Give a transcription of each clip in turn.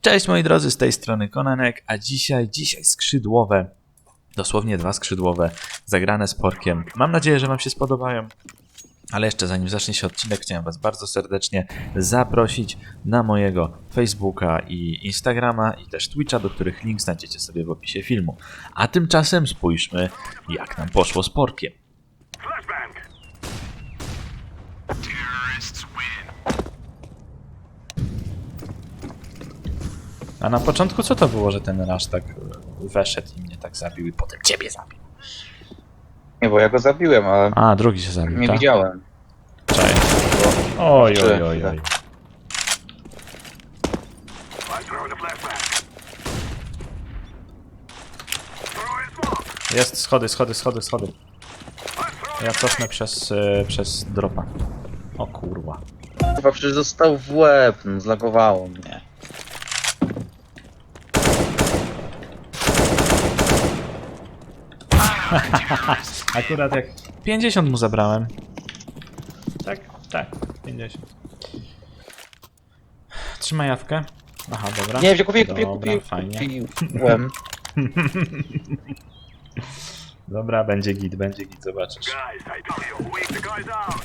Cześć moi drodzy, z tej strony Konanek, a dzisiaj, dzisiaj skrzydłowe, dosłownie dwa skrzydłowe, zagrane z porkiem. Mam nadzieję, że Wam się spodobają. Ale jeszcze zanim zacznie się odcinek, chciałem Was bardzo serdecznie zaprosić na mojego Facebooka i Instagrama i też Twitcha, do których link znajdziecie sobie w opisie filmu. A tymczasem spójrzmy, jak nam poszło z porkiem. A na początku co to było, że ten rasz tak e, weszedł i mnie tak zabił i potem ciebie zabił? Nie, bo ja go zabiłem, ale A, drugi się zabił, nie tak? widziałem. Cześć. Oj, oj, oj, oj. Jest schody, schody, schody, schody. Ja cofnę przez, e, przez dropa. O kurwa. Chyba przecież został w łeb, no, zlagowało mnie. Akurat jak 50 mu zabrałem. Tak, tak, 50. Trzymaj jawkę. Aha, dobra. Nie, wziął kupiłem, kupiłem, Dobra, kupiłem, fajnie. kupiłem. Dobra, będzie git, będzie git, zobaczysz. Guys, I tell you, wake the guys out.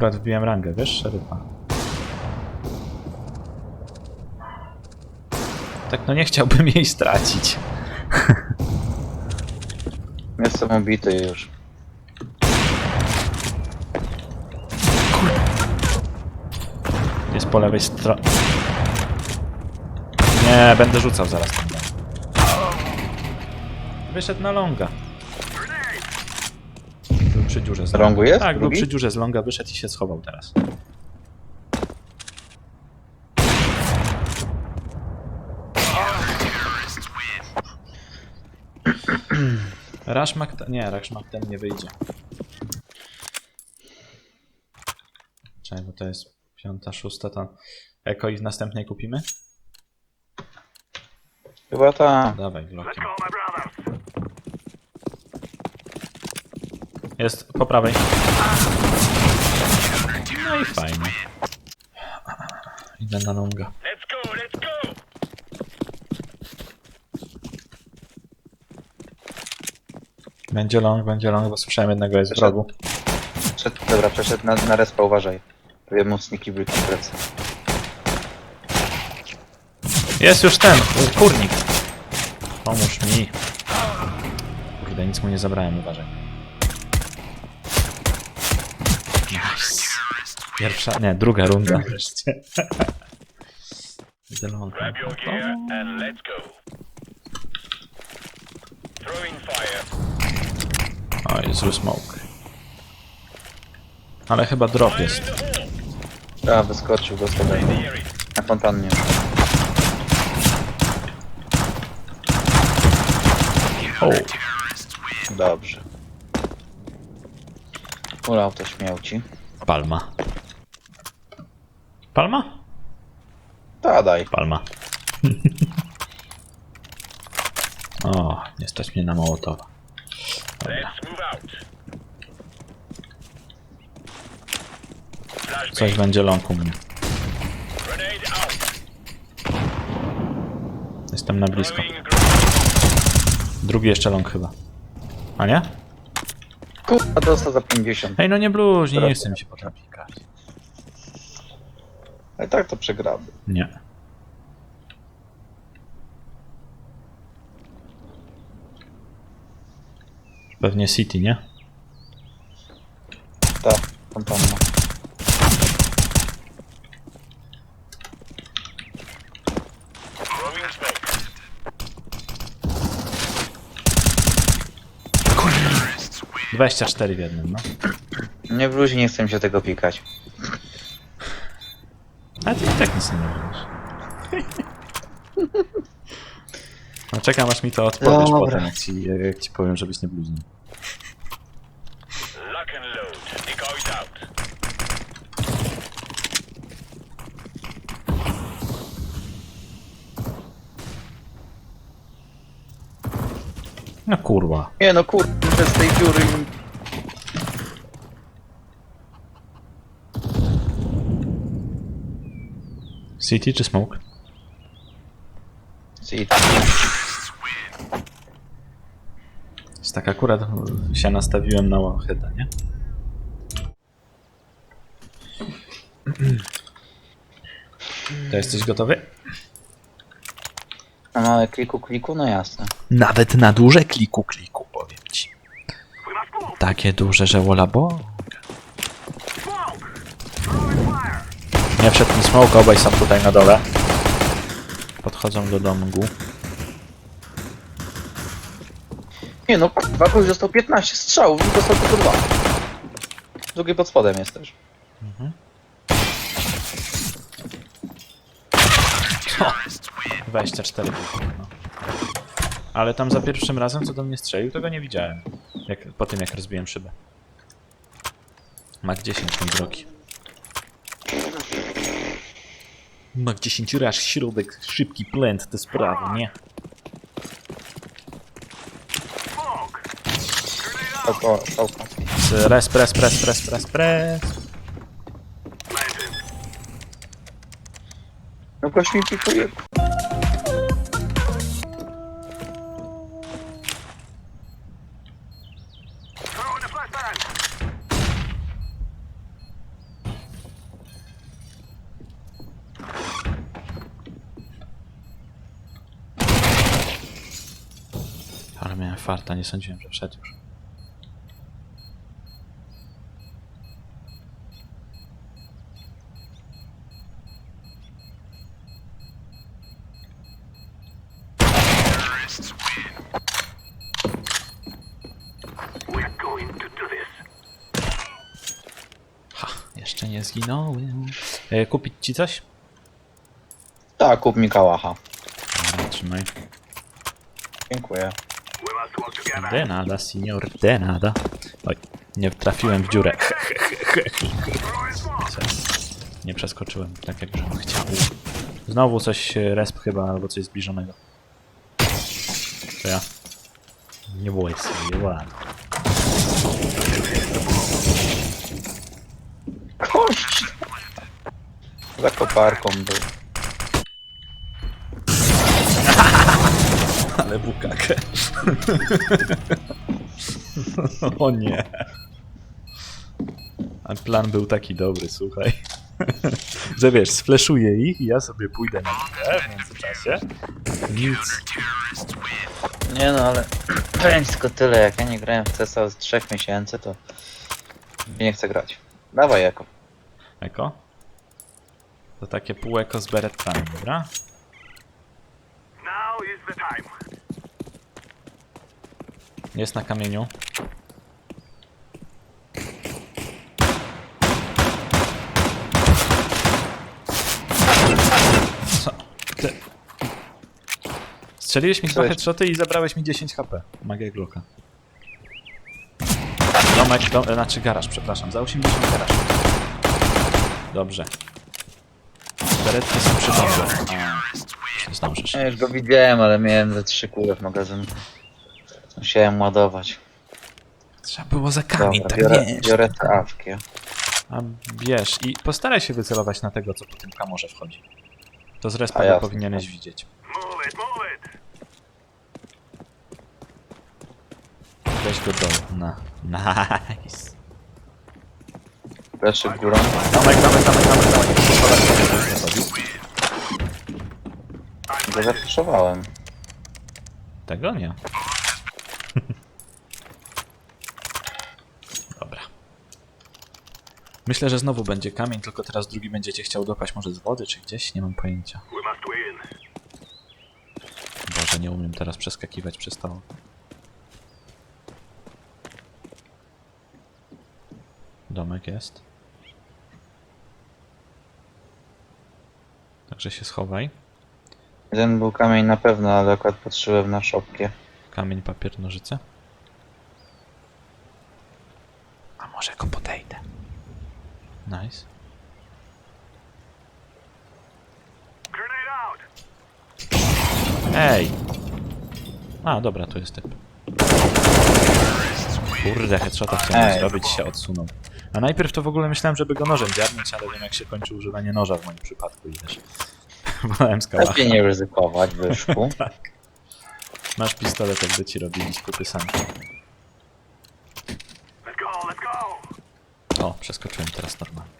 Akurat wbiłem rangę, wiesz, szeryfa. Tak, no nie chciałbym jej stracić. Jestem obity już. Jest po lewej stronie. Nie, będę rzucał zaraz. Wyszedł na longa. Przy dziurze z longa. Longu jest? Tak, był Drugi? przy dziurze z longa, wyszedł i się schował teraz. Rashmak, nie, Rashmak ten nie wyjdzie. Czekaj, bo to jest piąta, szósta, to Eko i w następnej kupimy? Chyba ta. Dawaj. Jest po prawej. No i fajnie. Idę na longa. Let's go, let's go. Będzie long, będzie long, bo słyszałem jednego jest w rogu. Przed, dobra, przeszedł na, na respa, uważaj. Powiem mu sneaky brick w plecy. Jest już ten, y, kurnik. Pomóż mi. Kurde, nic mu nie zabrałem, uważaj. Nice. Pierwsza, nie, druga runda wreszcie. Long. Grab your gear and let's go. Throwing fire. Oj, zły smoke. Ale chyba drop jest. A, wyskoczył go sobie. Theory. Na fontannie. O, Dobrze. Ulał to śmiałci. palma. Palma? Ta, daj. Palma. o, nie stać mnie na Mołotowa. Dobra. Coś będzie long u mnie. Jestem na blisko. Drugi jeszcze long chyba. A nie? Kurwa, dostał za 50. Ej, no nie bluźnij, nie Teraz- chcę mi się potem pikać. Ale tak to przegramy. Nie. Pewnie City, nie? Ta, fontanna. Throwing smoke. 24 w jednym, no. Nie w luzie nie chcę mi się tego pikać. Tak nic nie robisz. No czekam aż mi to odpowiesz Dobra. potem, jak ci, jak ci powiem, żebyś nie bluźnił. Lock and load. Decoys out. No kurwa. Nie no kurde, z tej dziury im... City czy smoke? City. Jest tak akurat się nastawiłem na Warheada, nie? To jesteś gotowy? Na małe kliku kliku, no jasne. Nawet na duże kliku kliku, powiem ci. Takie duże, że wola bo. Nie wszedł mi smoke, obaj są tutaj na dole. Podchodzą do domu. Nie no, Wakuś dostał 15 strzałów i dostał tylko dwa. Drugi pod spodem jest też. 24 było, no. Ale tam za pierwszym razem, co do mnie strzelił, to go nie widziałem. Jak, po tym, jak rozbiłem szybę. Mak 10, mój drogi. Mak 10, aż środek, szybki plęt, te sprawy, nie? Oko, oko. Pres, pres, pres, pres, pres, pres. No gość mi pikuje. Farta, nie sądziłem, że wszedł już. Ha, jeszcze nie zginąłem. E, kupić ci coś? Tak, kup mi kałacha. Dobra, trzymaj. Dziękuję. De nada, signor, de nada. Oj, nie trafiłem w dziurę. Nie przeskoczyłem tak, jak żebym chciał. Znowu coś, e, resp chyba, albo coś zbliżonego. To ja. Nie bój sobie, ładnie. Kość! Za koparką był. Ale bukak. o nie. A plan był taki dobry, słuchaj. Że wiesz, sfleszuję ich i ja sobie pójdę na górę w międzyczasie. Nic. Nie no, ale powiem tylko tyle, jak ja nie grałem w CSA od 3 miesięcy, to nie chcę grać. Dawaj jako. Eko? To takie pół eko z beretkami, dobra? Now is the time. Jest na kamieniu. Co? Ty... Strzeliłeś mi dwa Coś. headshoty i zabrałeś mi 10 HP. Magia Glocka. Domek, dom, e, znaczy garaż, przepraszam. Za 80 garaż. Dobrze. Beretki są przy domze. A, zdążysz. Ja już go widziałem, ale miałem ze trzy kule w magazynku. Musiałem ładować. Trzeba było za kamień, Dobra, tak biorę, nie. biorę te awki. A bierz i postaraj się wycelować na tego, co po tym kamorze wchodzi. To z A respa jasne. powinieneś widzieć. Move it, move it. Weź go do. Na. Nice. Leszy górą. Domek, domek, domek, domek, domek. Schodach nie wchodził. Go zapiszowałem. Tego nie. Myślę, że znowu będzie kamień, tylko teraz drugi będziecie chciał dopaść może z wody, czy gdzieś, nie mam pojęcia. Boże, nie umiem teraz przeskakiwać przez to. Domek jest. Także się schowaj. Jeden był kamień na pewno, ale akurat patrzyłem na szopkę. Kamień, papier, nożyce. A może go podejdę. Nice. Ej! A, dobra, tu jest typ. Kurde, headshota chciałem Ej. zrobić, się odsunął. A najpierw to w ogóle myślałem, żeby go nożem dziarnąć, ale wiem jak się kończy używanie noża w moim przypadku i też wolałem z kałacha. Lepiej nie ryzykować, wyszku. Tak. Masz pistolet, jakby ci robili skuty sami. Let's go, let's go. O, przeskoczyłem teraz normalnie.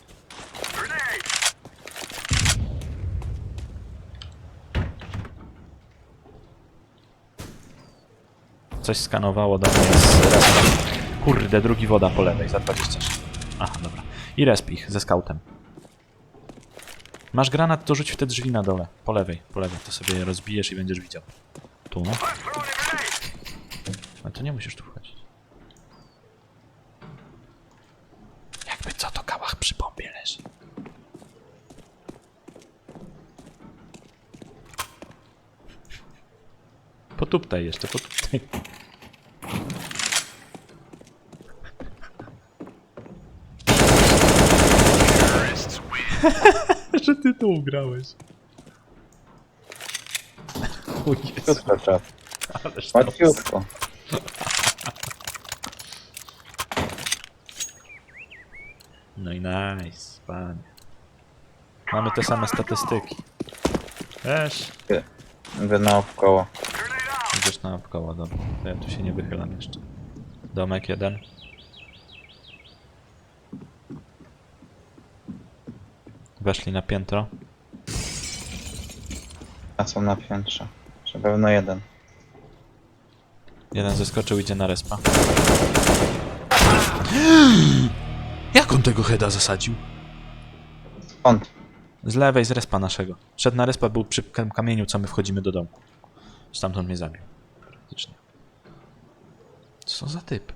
Coś skanowało do mnie z respa. Kurde, drugi woda po lewej za 26. Aha, dobra. I resp ich ze scoutem. Masz granat, to rzuć w te drzwi na dole. Po lewej, po lewej. To sobie je rozbijesz i będziesz widział. Tu, no. Ale to nie musisz tu wchodzić. Jakby co, to kałach przy bombie leży. Potuptaj jeszcze, potuptaj. Że ty tu ugrałeś. Chuj, Krótko czas. ależ to Łatwiutko. No i nice, panie. Mamy te same statystyki. Wiesz, Mówię naokoło. Idziesz na koło, dobra. To ja tu się nie wychylam jeszcze. Domek jeden. Weszli na piętro. A są na piętrze. Na pewno jeden. Jeden zeskoczył, idzie na respa. Jak on tego heada zasadził? Skąd? Z lewej, z respa naszego. Szedł na respa, był przy kam- kamieniu, co my wchodzimy do domku. Stamtąd mnie zabił. Praktycznie. Co za typ?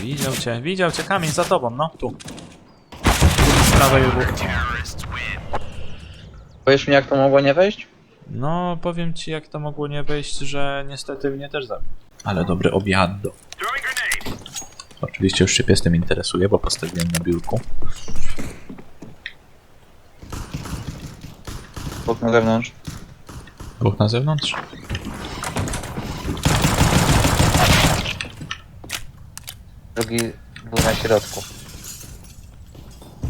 Widział cię, widział cię, kamień za tobą, no, tu. Z prawej ruch. Powiesz mi jak to mogło nie wejść? No, powiem ci, jak to mogło nie wejść, że niestety mnie też zabił. Ale dobry obiad. Throwing grenade. Oczywiście już się piestem interesuje, bo postawiłem na biurku. Bok na zewnątrz. Dwóch na zewnątrz. Drugi był na środku.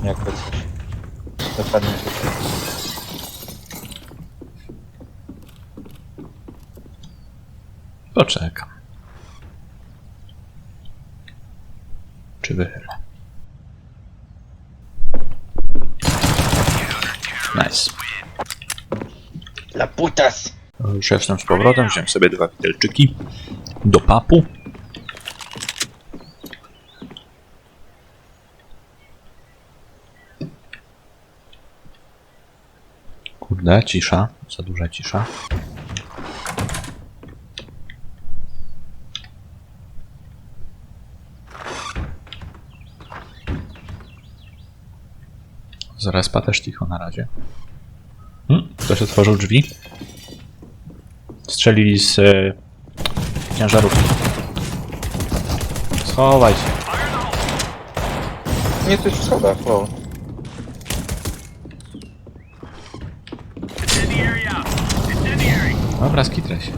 Jakby coś. Dokładnie Poczekam. Czy wychylę? Nice. La putas! Już jestem z powrotem, wziąłem sobie dwa widelczyki do papu. Kurde, cisza, za duża cisza. Z respa też cicho na razie. Hmm, ktoś otworzył drzwi. Strzelili z e, ciężarówki. Schowaj się. Nie, już w schodach. Incendiary. Dobra, skitrę się.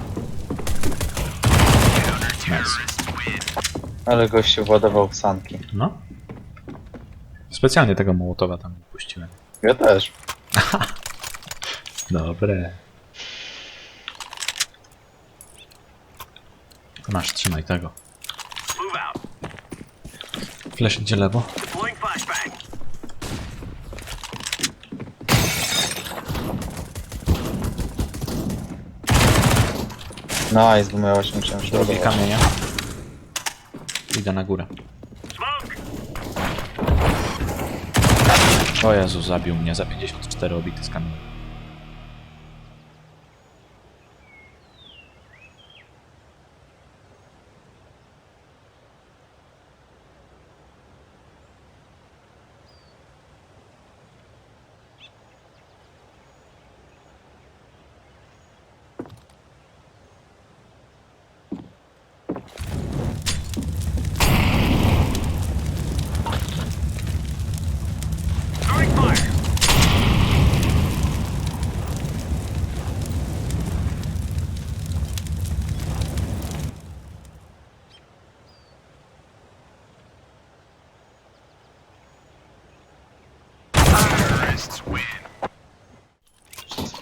Nice. Ale gościu władował w sanki. No. Specjalnie tego Mołotowa tam. Ja też. Dobre. Masz, trzymaj tego. Move out. Flash idzie lewo. Deploying flashbang. Nice, bo miał 80 Drugi kamienia. Idę na górę. O Jezu, zabił mnie za 54 obity z kamienia.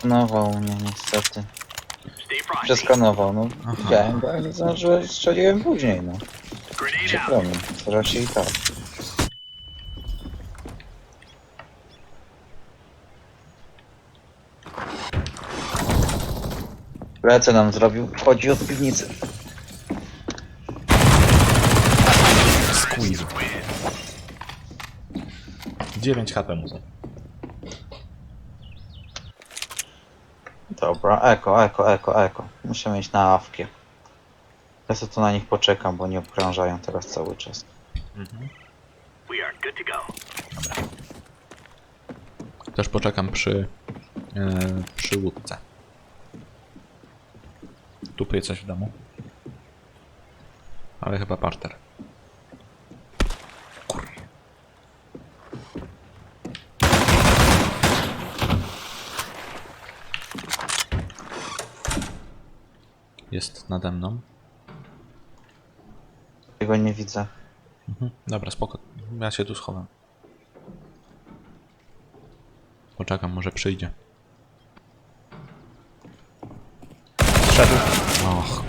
Przeskanował mnie niestety. Stay frosty. Przeskanował, no widziałem go, ale nie znaczy, że strzeliłem później, no. Przykro mi, to raczej i tak. Lecę nam zrobił, wchodzi od piwnicy. Squeeze. 9 HP mu Dobra, eko, eko, eko, eko. Muszę mieć na awkie. Ja sobie tu na nich poczekam, bo nie obkrążają teraz cały czas. Mhm. We are good to go. Też poczekam przy, e, przy łódce. Tupie coś w domu. Ale chyba parter. Jest nade mną. Tego nie widzę. Mhm. Dobra, spoko. Ja się tu schowam. Poczekam, może przyjdzie. Szedł. Och.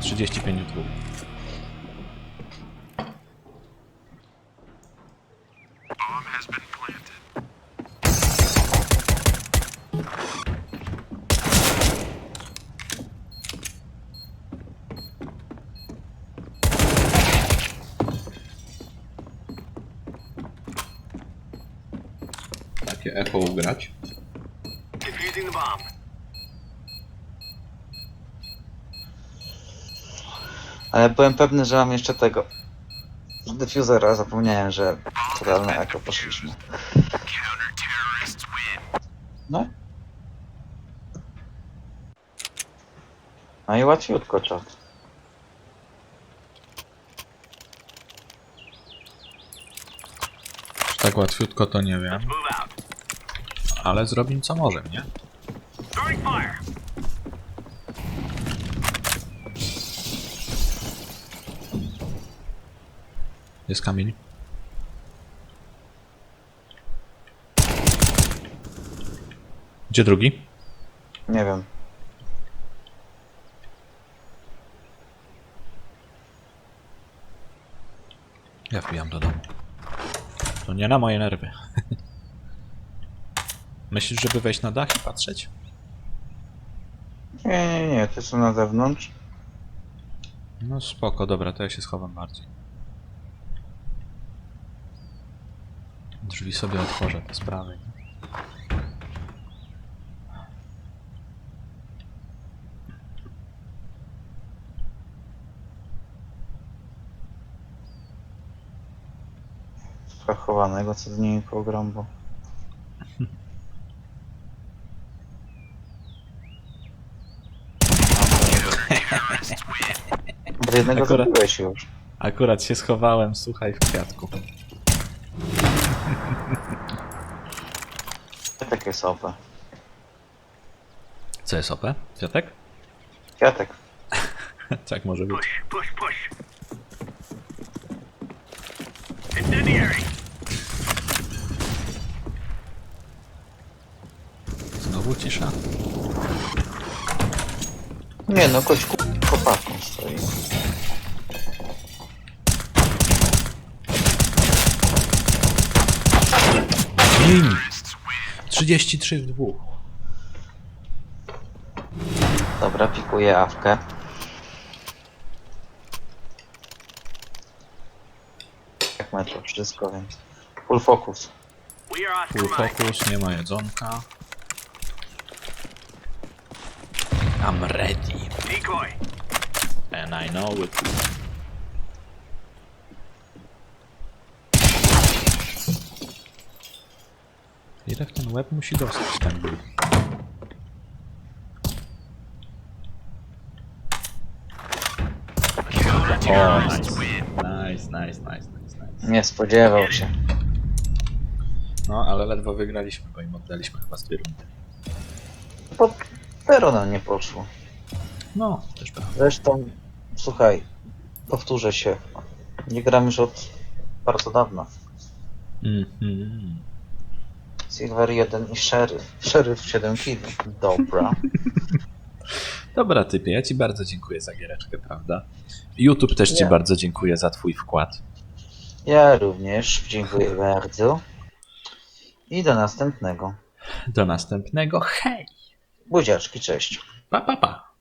35 dwóch. Echo ugrać. Defusing the bomb. Ale byłem pewny, że mam jeszcze tego. Diffusera zapomniałem, że totalne eko poszliśmy. No. No i łatwiutko czat. Tak łatwiutko to nie wiem. Ale zrobimy co możemy, nie? Jest kamień. Gdzie drugi? Nie wiem. Ja wbijam do domu. To nie na moje nerwy. Myślisz, żeby wejść na dach i patrzeć? Nie, nie, nie, to są na zewnątrz. No spoko, dobra, to ja się schowam bardziej. Drzwi sobie otworzę te sprawy. nie? Fachowanego co dni program, bo... Bo jednego Akurat- zabiłeś już. Akurat się schowałem, słuchaj, w kwiatku. Kwiatek jest OP. Co jest OP? Kwiatek? Kwiatek. tak może być. Push, push, push. Incendiary. Znowu cisza. Nie no, kość ku- kopaką stoi. Gin! 33 w dwóch. Dobra, pikuję awkę. Jak metro, wszystko, więc... Full focus. Full focus, nie ma jedzonka. I'm ready. Decoy. And I know it. Ile w ten łeb musi dostać ten ból? O, nice. Nice, nice, nice, nice, nice. Nie spodziewał się. No, ale ledwo wygraliśmy, bo im oddaliśmy chyba z dwie rundy. Nam nie poszło. No, też prawda. Zresztą, słuchaj, powtórzę się. Nie gram już od bardzo dawna. Mhm. Silver 1 i Sheriff. Sheriff 7 kg. Dobra. Dobra, typie, ja ci bardzo dziękuję za giereczkę, prawda? YouTube też ci Nie. bardzo dziękuję za twój wkład. Ja również. Dziękuję bardzo. I do następnego. Do następnego. Hej! Buziaczki, cześć. Pa, pa, pa!